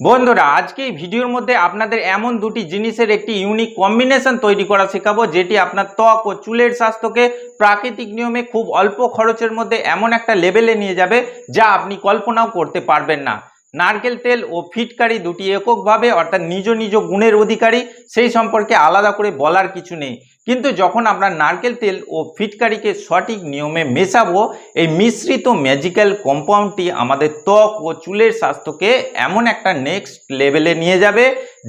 বন্ধুরা, আজকে এই ভিডিওর মধ্যে আপনাদের এমন দুটি জিনিসের একটি ইউনিক কম্বিনেশন তৈরি করা শেখাবো, যেটি আপনার ত্বক ও চুলের স্বাস্থ্যকে প্রাকৃতিক নিয়মে খুব অল্প খরচের মধ্যে এমন একটা লেভেলে নিয়ে যাবে, যা আপনি কল্পনাও করতে পারবেন না। নারকেল তেল ও ফিটকারি দুটি এককভাবে, অর্থাৎ নিজ নিজ গুণের অধিকারী, সেই সম্পর্কে আলাদা করে বলার কিছু নেই। কিন্তু যখন আমরা নারকেল তেল ও ফিটকারিকে সঠিক নিয়মে মেশাবো, এই মিশ্রিত ম্যাজিক্যাল কম্পাউন্ডটি আমাদের ত্বক ও চুলের স্বাস্থ্যকে এমন একটা নেক্সট লেভেলে নিয়ে যাবে,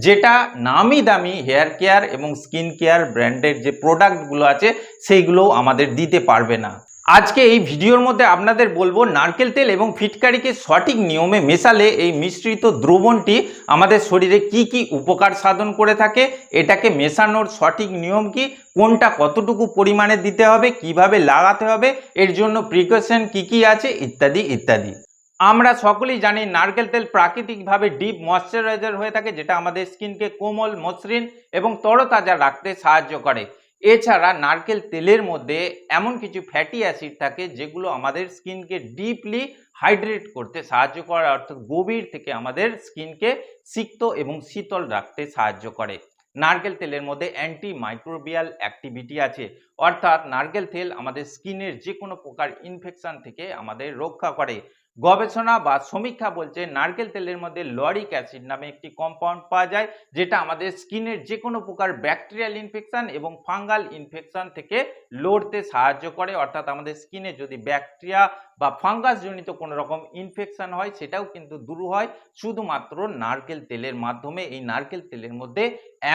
যেটা নামি দামি হেয়ার কেয়ার এবং স্কিন কেয়ার ব্র্যান্ডের যে প্রোডাক্টগুলো আছে, সেইগুলোও আমাদের দিতে পারবে না। আজকে এই ভিডিওর মধ্যে আপনাদের বলব নারকেল তেল এবং ফিটকারিকে সঠিক নিয়মে মেশালে এই মিশ্রিত দ্রবণটি আমাদের শরীরে কি কি উপকার সাধন করে থাকে, এটাকে মেশানোর সঠিক নিয়ম কি, কোনটা কতটুকু পরিমাণে দিতে হবে, কীভাবে লাগাতে হবে, এর জন্য প্রিকশন কি কি আছে, ইত্যাদি ইত্যাদি। আমরা সকলেই জানি নারকেল তেল প্রাকৃতিকভাবে ডিপ ময়শ্চারাইজার হয়ে থাকে, যেটা আমাদের স্কিনকে কোমল, মসৃণ এবং তরতাজা রাখতে সাহায্য করে। এছাড়া নারকেল তেলের মধ্যে এমন কিছু ফ্যাটি অ্যাসিড থাকে যেগুলো আমাদের স্কিনকে ডিপলি হাইড্রেট করতে সাহায্য করে, অর্থাৎ গভীর থেকে আমাদের স্কিনকে সিক্ত এবং শীতল রাখতে সাহায্য করে। নারকেল তেলের মধ্যে অ্যান্টি মাইক্রোবিয়াল অ্যাক্টিভিটি আছে, অর্থাৎ নারকেল তেল আমাদের স্কিনের যে কোনো প্রকার ইনফেকশন থেকে আমাদের রক্ষা করে। গবেষণা বা সমীক্ষা বলছে নারকেল তেলের মধ্যে লরিক অ্যাসিড নামে একটি কম্পাউন্ড পাওয়া যায়, যেটা আমাদের স্কিনের যে কোনো প্রকার ব্যাকটেরিয়াল ইনফেকশান এবং ফাঙ্গাল ইনফেকশান থেকে লড়তে সাহায্য করে। অর্থাৎ আমাদের স্কিনে যদি ব্যাকটেরিয়া বা ফাঙ্গাস জনিত কোনো রকম ইনফেকশান হয়, সেটাও কিন্তু দূর হয়। শুধুমাত্র নারকেল তেলের মাধ্যমে এই নারকেল তেলের মধ্যে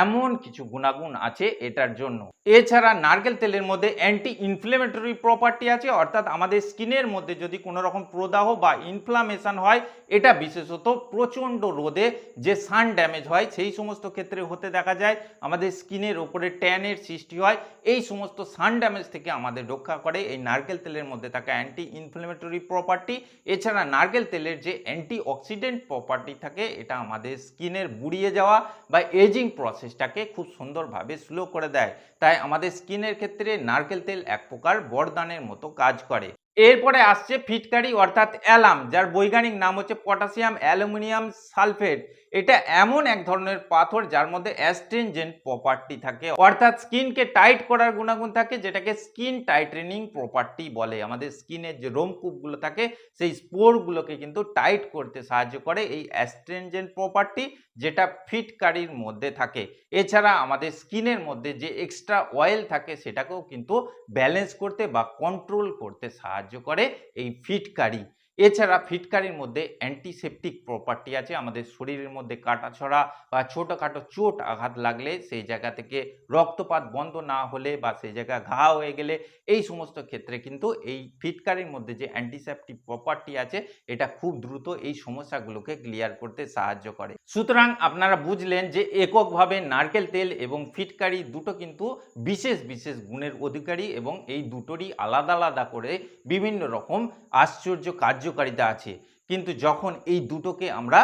এমন কিছু গুণাগুণ আছে এটার জন্য। এছাড়া নারকেল তেলের মধ্যে অ্যান্টি ইনফ্লেমেটরি প্রপার্টি আছে, অর্থাৎ আমাদের স্কিনের মধ্যে যদি কোনো রকম প্রদাহ বা ইনফ্লামেশন হয়, এটা বিশেষত প্রচণ্ড রোদে যে সান ড্যামেজ হয়, সেই সমস্ত ক্ষেত্রে হতে দেখা যায়। আমাদের স্কিনের ওপরে ট্যানের সৃষ্টি হয়, এই সমস্ত সান ড্যামেজ থেকে আমাদের রক্ষা করে এই নারকেল তেলের মধ্যে থাকা অ্যান্টি ইনফ্লেমেটরি প্রপার্টি এছাড়া নারকেল তেলের যে অ্যান্টি অক্সিডেন্ট প্রপার্টি থাকে, এটা আমাদের স্কিনের বুড়িয়ে যাওয়া বা এজিং প্রসেসটাকে খুব সুন্দরভাবে স্লো করে দেয়। তাই আমাদের স্কিনের ক্ষেত্রে নারকেল তেল এক প্রকার বরদানের মতো কাজ করে। এরপরে আসছে ফিটকারি, অর্থাৎ অ্যালাম, যার বৈজ্ঞানিক নাম হচ্ছে পটাশিয়াম অ্যালুমিনিয়াম সালফেট। এটা এমন এক ধরনের পাথর যার মধ্যে অ্যাস্ট্রেনজেন্ট প্রপার্টি থাকে। অর্থাৎ স্কিনকে টাইট করার গুণাগুণ থাকে, যেটাকে স্কিন টাইটেনিং প্রপার্টি বলে। আমাদের স্কিনের যে রোমকূপগুলো থাকে, সেই স্পোরগুলোকে কিন্তু টাইট করতে সাহায্য করে এই অ্যাস্ট্রেনজেন্ট প্রপার্টি যেটা ফিটকারির মধ্যে থাকে। এছাড়া আমাদের স্কিনের মধ্যে যে এক্সট্রা অয়েল থাকে, সেটাকেও কিন্তু ব্যালেন্স করতে বা কন্ট্রোল করতে সাহায্য করে এই ফিটকারি। এছাড়া ফিটকারির মধ্যে অ্যান্টিসেপটিক প্রপার্টি আছে। আমাদের শরীরের মধ্যে কাটাছড়া বা ছোটোখাটো চোট আঘাত লাগলে সেই জায়গা থেকে রক্তপাত বন্ধ না হলে বা সেই জায়গা ঘা হয়ে গেলে এই সমস্ত ক্ষেত্রে কিন্তু এই ফিটকারির মধ্যে যে অ্যান্টিসেপটিক প্রপার্টি আছে, এটা খুব দ্রুত এই সমস্যাগুলোকে ক্লিয়ার করতে সাহায্য করে। সুতরাং আপনারা বুঝলেন যে এককভাবে নারকেল তেল এবং ফিটকারি দুটো কিন্তু বিশেষ বিশেষ গুণের অধিকারী এবং এই দুটোরই আলাদা আলাদা করে বিভিন্ন রকম আশ্চর্য কার্যকারিতা আছে। কিন্তু যখন এই দুটোকে আমরা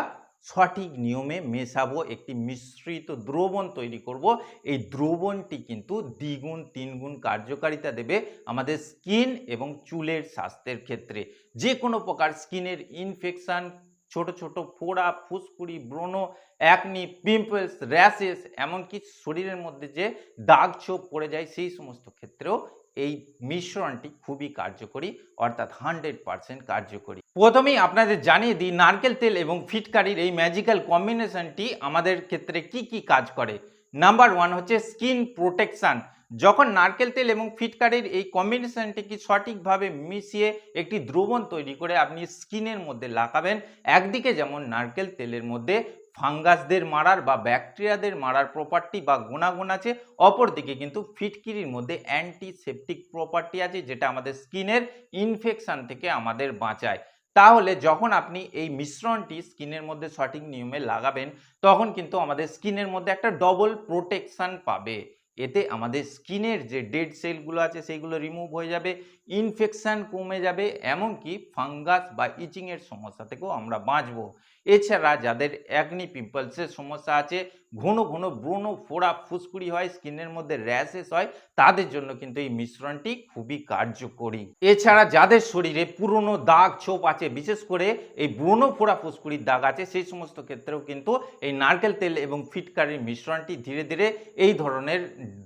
সঠিক নিয়মে মেশাবো, একটি মিশ্রিত দ্রবণ তৈরি করব, এই দ্রবণটি কিন্তু দ্বিগুণ, তিনগুণ কার্যকারিতা দেবে আমাদের স্কিন এবং চুলের স্বাস্থ্যের ক্ষেত্রে। যে কোনো প্রকার স্কিনের ইনফেকশান, ছোট ছোট ফোড়া, ফুসকুড়ি, ব্রণ একনি পিম্পলস, র্যাশেস, এমনকি শরীরের মধ্যে যে দাগ ছোপ পড়ে যায়, সেই সমস্ত ক্ষেত্রেও এই মিশ্রণটি খুবই কার্যকরী, অর্থাৎ হান্ড্রেড পারসেন্ট কার্যকরী। প্রথমেই আপনাদের জানিয়ে দিই, নারকেল তেল এবং ফিটকারির এই ম্যাজিক্যাল কম্বিনেশনটি আমাদের ক্ষেত্রে কি কি কাজ করে। নাম্বার ওয়ান হচ্ছে স্কিন প্রোটেকশান যখন নারকেল তেল এবং ফিটকারির এই কম্বিনেশনটিকে সঠিকভাবে মিশিয়ে একটি দ্রবণ তৈরি করে আপনি স্কিনের মধ্যে লাগাবেন, একদিকে যেমন নারকেল তেলের মধ্যে ফাঙ্গাসদের মারার বা ব্যাকটেরিয়াদের মারার প্রপার্টি বা গুণাগুণ আছে, অপরদিকে কিন্তু ফিটকিরির মধ্যে অ্যান্টিসেপটিক প্রপার্টি আছে, যেটা আমাদের স্কিনের ইনফেকশান থেকে আমাদের বাঁচায়। তাহলে যখন আপনি এই মিশ্রণটি স্কিনের মধ্যে সঠিক নিয়মে লাগাবেন, তখন কিন্তু আমাদের স্কিনের মধ্যে একটা ডবল প্রোটেকশন পাবে। এতে আমাদের স্কিনের যে ডেড সেলগুলো আছে সেইগুলো রিমুভ হয়ে যাবে ইনফেকশান কমে যাবে, এমনকি ফাঙ্গাস বা ইচিংয়ের সমস্যা থেকেও আমরা বাঁচবো। এছাড়া যাদের অ্যাগনি পিম্পলসের সমস্যা আছে, ঘন ঘন ব্রণ, ফোড়া, ফুসকুড়ি হয় স্কিনের মধ্যে র্যাশেস হয়, তাদের জন্য কিন্তু এই মিশ্রণটি খুবই কার্যকরী। এছাড়া যাদের শরীরে পুরনো দাগ, ছোপ আছে, বিশেষ করে এই ব্রণ, ফোড়া, ফুসকুড়ির দাগ আছে, সেই সমস্ত ক্ষেত্রেও কিন্তু এই নারকেল তেল এবং ফিটকারির মিশ্রণটি ধীরে ধীরে এই ধরনের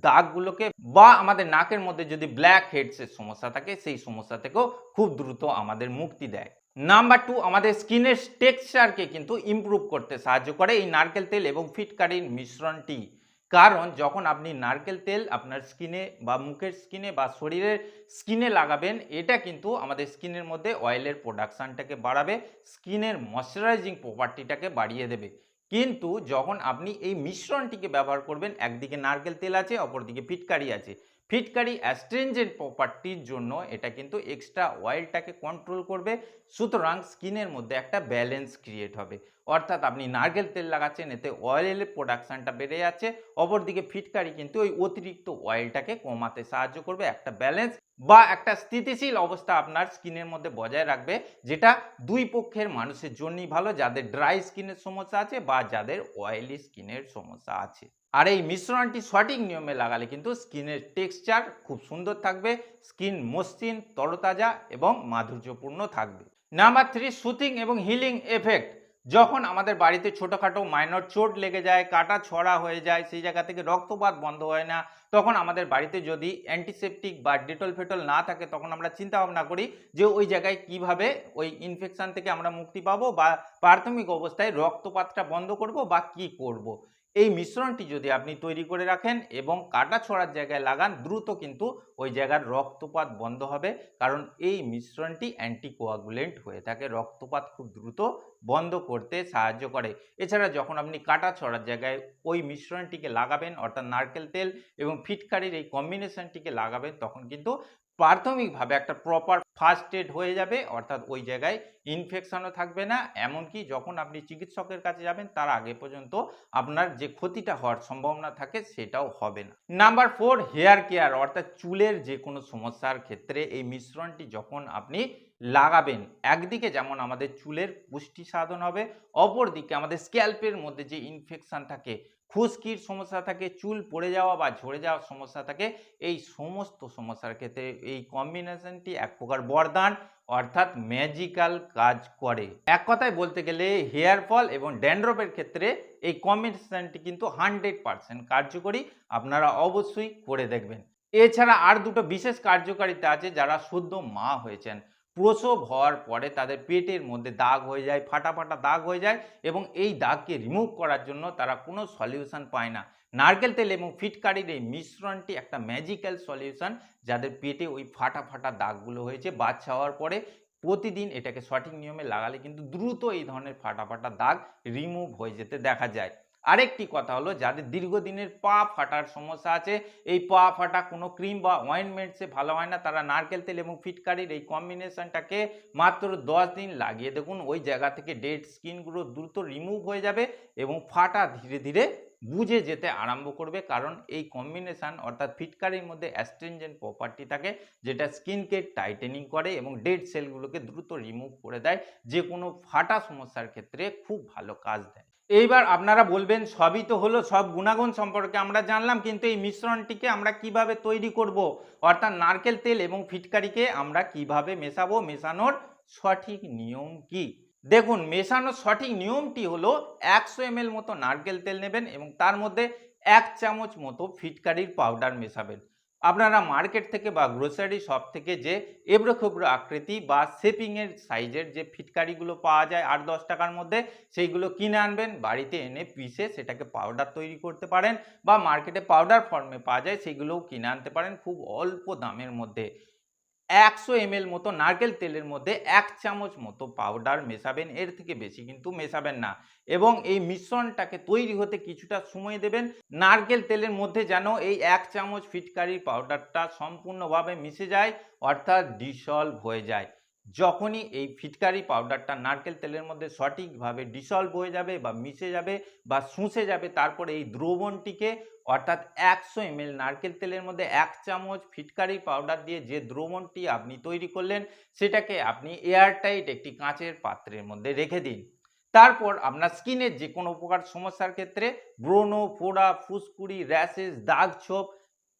দাগগুলোকে বা আমাদের নাকের মধ্যে যদি ব্ল্যাক হেডসের সমস্যা থাকে, সেই সমস্যা থেকেও খুব দ্রুত আমাদের মুক্তি দেয়। নাম্বার টু আমাদের স্কিনের টেক্সচারকে কিন্তু ইমপ্রুভ করতে সাহায্য করে এই নারকেল তেল এবং ফিটকারির মিশ্রণটি। কারণ, যখন আপনি নারকেল তেল আপনার স্কিনে বা মুখের স্কিনে বা শরীরের স্কিনে লাগাবেন, এটা কিন্তু আমাদের স্কিনের মধ্যে অয়েলের প্রোডাকশানটাকে বাড়াবে, স্কিনের ময়শ্চারাইজিং প্রপার্টিটাকে বাড়িয়ে দেবে। কিন্তু, যখন আপনি এই মিশ্রণটিকে ব্যবহার করবেন, একদিকে নারকেল তেল আছে, অপরদিকে ফিটকারি আছে। ফিটকারি অ্যাস্ট্রেঞ্জেন্ট প্রপার্টির জন্য এটা কিন্তু এক্সট্রা অয়েলটাকে কন্ট্রোল করবে। সুতরাং স্কিনের মধ্যে একটা ব্যালেন্স ক্রিয়েট হবে। অর্থাৎ আপনি নারকেল তেল লাগাচ্ছেন, এতে অয়েলের প্রোডাকশানটা বেড়ে যাচ্ছে। অপরদিকে ফিটকারি কিন্তু ওই অতিরিক্ত অয়েলটাকে কমাতে সাহায্য করবে। একটা ব্যালেন্স বা একটা স্থিতিশীল অবস্থা আপনার স্কিনের মধ্যে বজায় রাখবে, যেটা দুই পক্ষের মানুষের জন্যই ভালো, যাদের ড্রাই স্কিনের সমস্যা আছে বা যাদের অয়েলি স্কিনের সমস্যা আছে। আর এই মিশ্রণটি সঠিক নিয়মে লাগালে কিন্তু স্কিনের টেক্সচার খুব সুন্দর থাকবে, স্কিন মসৃণ, তরতাজা এবং মাধুর্যপূর্ণ থাকবে। নাম্বার থ্রি, সুথিং এবং হিলিং এফেক্ট। যখন আমাদের বাড়িতে ছোটোখাটো মাইনর চোট লেগে যায়, কাটা ছড়া হয়ে যায়, সেই জায়গা থেকে রক্তপাত বন্ধ হয় না, তখন আমাদের বাড়িতে যদি অ্যান্টিসেপটিক বা ডেটল ফেটল না থাকে, তখন আমরা চিন্তা ভাবনা করি যে ওই জায়গায় কীভাবে ওই ইনফেকশান থেকে আমরা মুক্তি পাবো বা প্রাথমিক অবস্থায় রক্তপাতটা বন্ধ করব বা কি করব। এই মিশ্রণটি যদি আপনি তৈরি করে রাখেন এবং কাটা ছড়ার জায়গায় লাগান, দ্রুত কিন্তু ওই জায়গার রক্তপাত বন্ধ হবে। কারণ এই মিশ্রণটি অ্যান্টিকোয়াগুলেন্ট হয়ে থাকে। রক্তপাত খুব দ্রুত বন্ধ করতে সাহায্য করে। এছাড়া যখন আপনি কাটা ছড়ার জায়গায় ওই মিশ্রণটিকে লাগাবেন, অর্থাৎ নারকেল তেল এবং ফিটকারির এই কম্বিনেশনটিকে লাগাবেন, তখন কিন্তু প্রাথমিকভাবে একটা প্রপার ফার্স্ট এড হয়ে যাবে, অর্থাৎ ওই জায়গায় ইনফেকশনও থাকবে না। এমনকি যখন আপনি চিকিৎসকের কাছে যাবেন, তার আগে পর্যন্ত আপনার যে ক্ষতিটা হওয়ার সম্ভাবনা থাকে, সেটাও হবে না। নাম্বার ফোর হেয়ার কেয়ার অর্থাৎ চুলের যে কোনো সমস্যার ক্ষেত্রে এই মিশ্রণটি যখন আপনি লাগাবেন। একদিকে যেমন আমাদের চুলের পুষ্টি সাধন হবে, অপরদিকে আমাদের স্ক্যাল্পের মধ্যে যে ইনফেকশন থাকে, খুশকির সমস্যা থাকে, চুল পড়ে যাওয়া বা ঝরে যাওয়ার সমস্যা থাকে, এই সমস্ত সমস্যার ক্ষেত্রে এই কম্বিনেশনটি এক প্রকার বরদান, অর্থাৎ ম্যাজিক্যাল কাজ করে। এক কথায় বলতে গেলে হেয়ার ফল এবং ড্যান্ড্রফের ক্ষেত্রে এই কম্বিনেশনটি কিন্তু হান্ড্রেড পারসেন্ট কার্যকরী, আপনারা অবশ্যই করে দেখবেন। এছাড়া আর দুটো বিশেষ কার্যকারিতা আছে যারা শুদ্ধ মা হয়েছেন। প্রসব হওয়ার পরে তাদের পেটের মধ্যে দাগ হয়ে যায় ফাটা ফাটা দাগ হয়ে যায় এবং এই দাগকে রিমুভ করার জন্য তারা কোনো সলিউশন পায় না। নারকেল তেল এবং ফিটকারির এই মিশ্রণটি একটা ম্যাজিক্যাল সলিউশন যাদের পেটে ওই ফাটা ফাটা দাগগুলো হয়েছে, বাচ্চা হওয়ার পরে প্রতিদিন এটাকে সঠিক নিয়মে লাগালে কিন্তু দ্রুত এই ধরনের ফাটা ফাটা দাগ রিমুভ হয়ে যেতে দেখা যায়। আরেকটি কথা হলো, যাদের দীর্ঘদিনের পা ফাটার সমস্যা আছে, এই পা ফাটা কোনো ক্রিম বা অয়েনমেন্টসে ভালো হয় না। তারা নারকেল তেল এবং ফিটকারির এই কম্বিনেশনটাকে মাত্র দশ দিন লাগিয়ে দেখুন, ওই জায়গা থেকে ডেড স্কিনগুলো দ্রুত রিমুভ হয়ে যাবে এবং ফাটা ধীরে ধীরে বুঝে যেতে আরম্ভ করবে। কারণ এই কম্বিনেশান অর্থাৎ ফিটকারির মধ্যে অ্যাস্ট্রেঞ্জেন্ট প্রপার্টি থাকে, যেটা স্কিনকে টাইটেনিং করে এবং ডেড সেলগুলোকে দ্রুত রিমুভ করে দেয়। যে কোনো ফাটা সমস্যার ক্ষেত্রে খুব ভালো কাজ দেয়। এইবার আপনারা বলবেন, সবই তো হলো, সব গুণাগুণ সম্পর্কে আমরা জানলাম, কিন্তু এই মিশ্রণটিকে আমরা কীভাবে তৈরি করব? অর্থাৎ নারকেল তেল এবং ফিটকারিকে আমরা কীভাবে মেশাবো? মেশানোর সঠিক নিয়ম কি? দেখুন, মেশানোর সঠিক নিয়মটি হলো, একশো এম মতো নারকেল তেল নেবেন এবং তার মধ্যে এক চামচ মতো ফিটকারির পাউডার মেশাবেন। আপনারা মার্কেট থেকে বা গ্রোসারি শপ থেকে যে এবড়ো খেবড়ো আকৃতি বা শেপিংয়ের সাইজের যে ফিটকারিগুলো পাওয়া যায় আট দশ টাকার মধ্যে, সেইগুলো কিনে আনবেন, বাড়িতে এনে পিসে সেটাকে পাউডার তৈরি করতে পারেন বা মার্কেটে পাউডার ফর্মে পাওয়া যায় সেগুলোও কিনে আনতে পারেন খুব অল্প দামের মধ্যে। একশো এমএল মতো নারকেল তেলের মধ্যে এক চামচ মতো পাউডার মেশাবেন। এর থেকে বেশি কিন্তু মেশাবেন না। এবং এই মিশ্রণটাকে তৈরি হতে কিছুটা সময় দেবেন। নারকেল তেলের মধ্যে যেন এই এক চামচ ফিটকারির পাউডারটা সম্পূর্ণভাবে মিশে যায়, অর্থাৎ ডিসলভ হয়ে যায়। যখনই এই ফিটকারি পাউডারটা নারকেল তেলের মধ্যে সঠিকভাবে ডিসলভ হয়ে যাবে বা মিশে যাবে বা শুষে যাবে, তারপরে এই দ্রবণটিকে অর্থাৎ একশো এমএল নারকেল তেলের মধ্যে এক চামচ ফিটকারি পাউডার দিয়ে যে দ্রবণটি আপনি তৈরি করলেন, সেটাকে আপনি এয়ারটাইট একটি কাঁচের পাত্রের মধ্যে রেখে দিন। তারপর আপনার স্কিনের যে কোনো প্রকার সমস্যার ক্ষেত্রে ব্রণ, ফোড়া, ফুসকুড়ি র্যাশেস দাগ ছোপ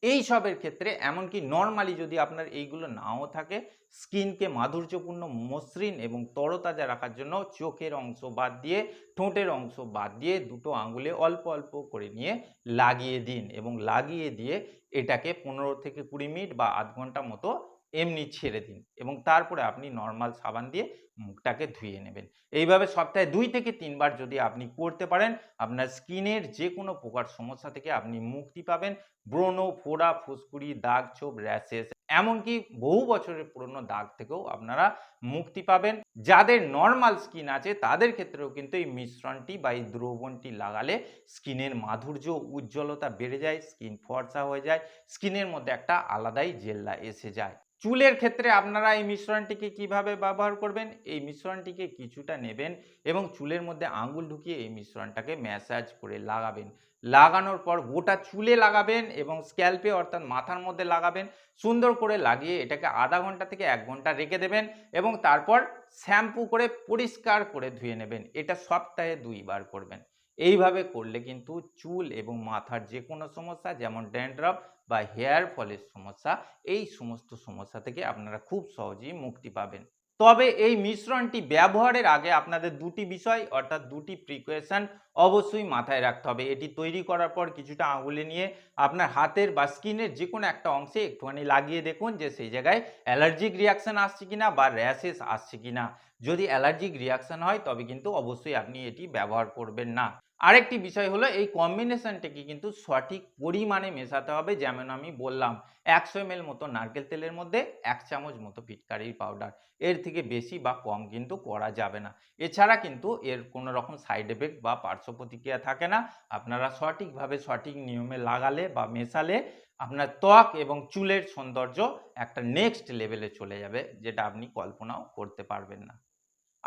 এই সবের ক্ষেত্রে এমনকি নর্মালি যদি আপনার এইগুলো নাও থাকে, স্কিনকে মাধুর্যপূর্ণ মসৃণ এবং তরতাজা রাখার জন্য চোখের অংশ বাদ দিয়ে, ঠোঁটের অংশ বাদ দিয়ে দুটো আঙ্গুলে অল্প অল্প করে নিয়ে লাগিয়ে দিন এবং লাগিয়ে দিয়ে এটাকে পনেরো থেকে কুড়ি মিনিট বা আধ ঘণ্টা মতো এমনি ছেড়ে দিন এবং তারপরে আপনি নর্মাল সাবান দিয়ে মুখটাকে ধুয়ে নেবেন। এইভাবে সপ্তাহে দুই থেকে তিনবার যদি আপনি করতে পারেন, আপনার স্কিনের যে কোনো প্রকার সমস্যা থেকে আপনি মুক্তি পাবেন। ব্রণ, ফোড়া, ফুসকুড়ি, দাগ, ছোপ, র্যাশেস, এমনকি বহু বছরের পুরনো দাগ থেকেও আপনারা মুক্তি পাবেন। যাদের নর্মাল স্কিন আছে, তাদের ক্ষেত্রেও কিন্তু এই মিশ্রণটি বা এই দ্রবণটি লাগালে স্কিনের মাধুর্য, উজ্জ্বলতা বেড়ে যায়, স্কিন ফর্সা হয়ে যায়, স্কিনের মধ্যে একটা আলাদাই জেল্লা এসে যায়। চুলের ক্ষেত্রে আপনারা এই মিশ্রণটিকে কীভাবে ব্যবহার করবেন? এই মিশ্রণটিকে কিছুটা নেবেন এবং চুলের মধ্যে আঙ্গুল ঢুকিয়ে এই মিশ্রণটাকে ম্যাসাজ করে লাগাবেন। লাগানোর পর গোটা চুলে লাগাবেন এবং স্ক্যাল্পে অর্থাৎ মাথার মধ্যে লাগাবেন। সুন্দর করে লাগিয়ে এটাকে আধা ঘণ্টা থেকে এক ঘণ্টা রেখে দেবেন এবং তারপর শ্যাম্পু করে পরিষ্কার করে ধুয়ে নেবেন। এটা সপ্তাহে দুইবার করবেন। এইভাবে করলে কিন্তু চুল এবং মাথার যে কোনো সমস্যা, যেমন ড্যান্ড্রফ বা হেয়ার ফলের সমস্যা, এই সমস্ত সমস্যা থেকে আপনারা খুব সহজেই মুক্তি পাবেন। তবে এই মিশ্রণটি ব্যবহারের আগে আপনাদের দুটি বিষয়, অর্থাৎ দুটি প্রিকোয়েশন অবশ্যই মাথায় রাখতে হবে। এটি তৈরি করার পর কিছুটা আঙুলে নিয়ে আপনার হাতের বা স্কিনের যে কোনো একটা অংশে একটুখানি লাগিয়ে দেখুন যে সেই জায়গায় অ্যালার্জিক রিয়াকশান আসছে কিনা বা র্যাশেস আসছে কিনা। যদি অ্যালার্জিক রিয়াকশন হয়, তবে কিন্তু অবশ্যই আপনি এটি ব্যবহার করবেন না। আরেকটি বিষয় হলো, এই কম্বিনেশনটাকে কিন্তু সঠিক পরিমাণে মেশাতে হবে, যেমন আমি বললাম, একশো এম মতো নারকেল তেলের মধ্যে এক চামচ মতো ফিটকারির পাউডার এর থেকে বেশি বা কম কিন্তু করা যাবে না। এছাড়া কিন্তু এর কোনো রকম সাইড এফেক্ট বা পার্শ্ব প্রতিক্রিয়া থাকে না। আপনারা সঠিকভাবে সঠিক নিয়মে লাগালে বা মেশালে আপনার ত্বক এবং চুলের সৌন্দর্য একটা নেক্সট লেভেলে চলে যাবে, যেটা আপনি কল্পনাও করতে পারবেন না।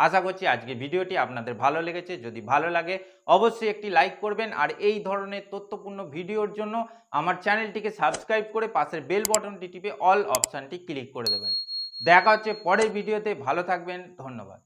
আশা করছি আজকে ভিডিওটি আপনাদের ভালো লেগেছে। যদি ভালো লাগে, অবশ্যই একটি লাইক করবেন আর এই ধরনের তথ্যপূর্ণ ভিডিওর জন্য আমার চ্যানেলটিকে সাবস্ক্রাইব করে পাশের বেল বটনটি টিপে অল অপশানটি ক্লিক করে দেবেন। দেখা হচ্ছে পরের ভিডিওতে। ভালো থাকবেন। ধন্যবাদ।